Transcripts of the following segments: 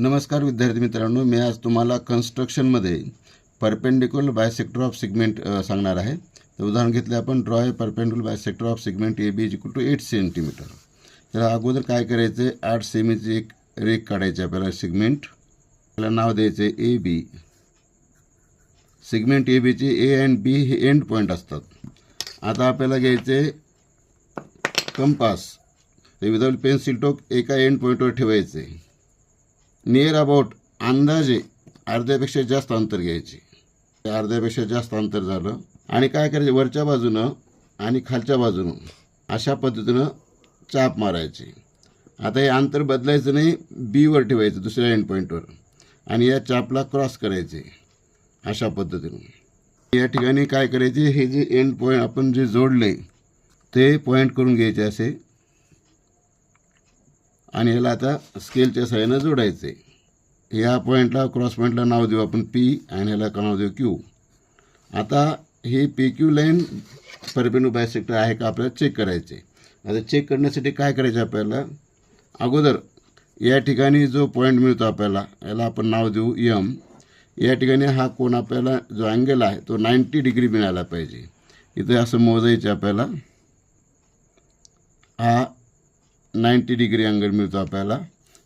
नमस्कार विद्यार्थी मित्रांनो मी आज तुम्हाला कन्स्ट्रक्शनमध्ये परपेंडिक्युलर बायसेक्टर ऑफ सिगमेंट सांगणार आहे. तर उदाहरण घेतले आपण draw a perpendicular bisector of segment A B is equal to eight centimetre तर अगोदर काय करायचे? आठ सेमीची एक रेक काढायची आपल्याला सिगमेंट त्याला नाव द्यायचे ए बी सिगमेंट ए बीचे ए अँड बी हे एंड पॉईंट असतात. आता आपल्याला घ्यायचे कंपास ते विदाउट पेन्सिल टोक एका एंड पॉईंटवर ठेवायचे. नियर अबाउट अंदाजे अर्ध्यापेक्षा जास्त अंतर घ्यायचे. अर्ध्यापेक्षा जास्त अंतर झालं. आणि काय करायचे? वरच्या बाजूनं आणि खालच्या बाजूनं अशा पद्धतीनं चाप मारायची. आता हे अंतर बदलायचं नाही बीवर ठेवायचं दुसऱ्या एंड पॉईंटवर आणि या चापला क्रॉस करायचे अशा पद्धतीनं. या ठिकाणी काय करायचे? हे जे एंड पॉईंट आपण जे जोडले ते पॉईंट करून घ्यायचे असे. आणि ह्याला आता स्केलच्या सहाय्यानं आहे या पॉईंटला क्रॉस पॉईंटला नाव देऊ आपण पी आणि ह्याला नाव देऊ क्यू आता हे P Q line perpendicular bisector आहे का आपल्याला चेक करायचे आता चेक करण्यासाठी काय करायचं आपल्याला? अगोदर या ठिकाणी जो पॉईंट मिळतो आपल्याला याला आपण नाव देऊ यम या ठिकाणी हा कोण आपल्याला जो अँगल आहे तो नाईंटी डिग्री मिळाला पाहिजे. इथे असं मोजायचं आपल्याला. हा नाईंटी डिग्री अँगल मिळतो आपल्याला.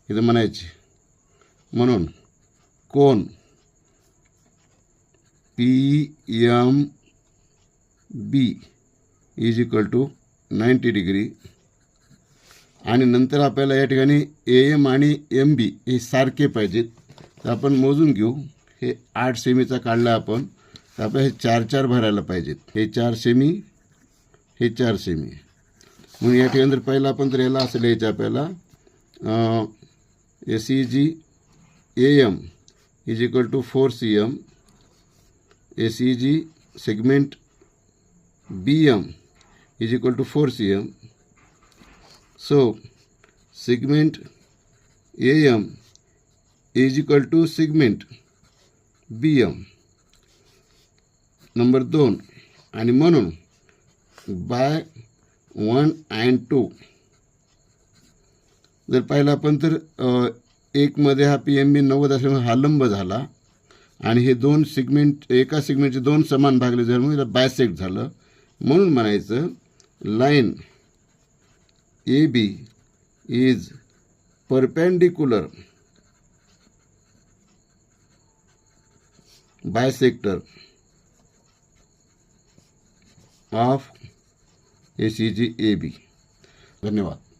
इथं म्हणायचे. म्हणून कोण P M B is equal to ninety degree. आणि नंतर आपल्याला या ठिकाणी ए एम आणि एम बी हे सारखे पाहिजेत. तर आपण मोजून घेऊ. हे आठ सेमीचा काढला आपण. तर आपल्याला हे चार चार भरायला पाहिजेत. हे चार सेमी हे चार सेमी. म्हणून या ठिकाणी जर पहिला आपण तर याला असं लिहायचं आपल्याला. A C G A M is equal to four C M A C G segment B M is equal to four C M so segment A M is equal to segment B M number दोन. आणि म्हणून by one and to. जर पाहिलं आपण तर एकमध्ये हा P M बी नव्वद असल्यामुळे हा लंब झाला. आणि हे दोन सिगमेंट एका सिगमेंटचे दोन समान भागले झाल्यामुळे बायसेक्ट झालं. म्हणून म्हणायचं line A B is perpendicular bisector of A C G A B. धन्यवाद.